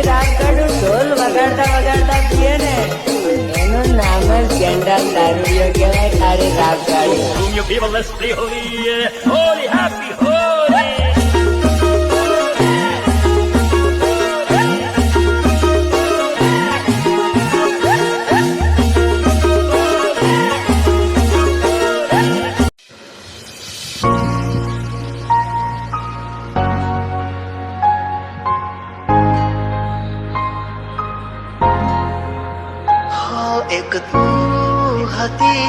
જે રામકડું ઢોલ વગાડતા વગાડતા પીએ ને, એનું નામ જ ગેંડા દારૂડિયો કહેવાય, તારે રામકડું હોલી હેપી એક તું હતી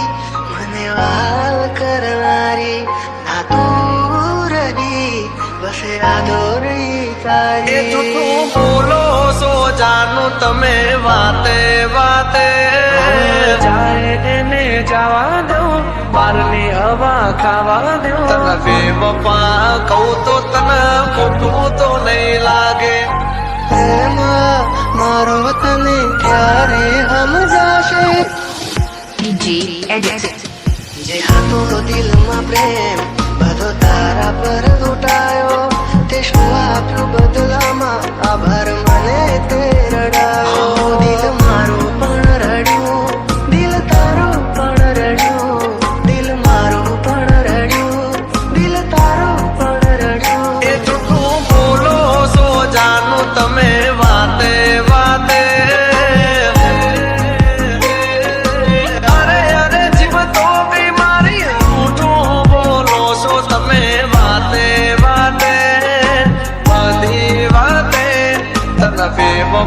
મને વાલ કરનારી ના તું રહી બસ આદોરી એ તારી તું બોલો સો જાનું તમે વાતે વાતે. જાય એને જવા દઉં બારની હવા ખાવા દઉં. તને બેવફા કહું તો તને ખોટું તો નહીં લાગે. મારો તને PG Edit. જે હતો દિલમાં પ્રેમ બધો તારા પર લૂંટાયો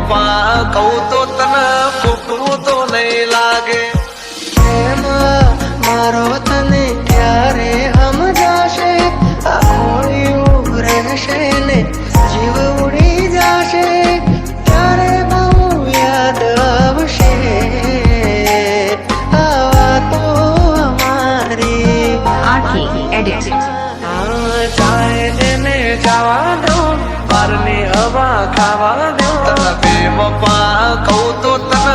બેવફા કહું તો તને ખોટું તો નહીં લાગે. મારો તને ક્યારે સમજાશે આ ખોળિયું રહેશે ને જીવ ઉડી જાશે? ત્યારે બહુ યાદ આવશે? આ વાતો અમારી આખી એડિટ જાય એને જવા દો બારની હવા ખાવા દઉં તને બેવફા કહું તો તને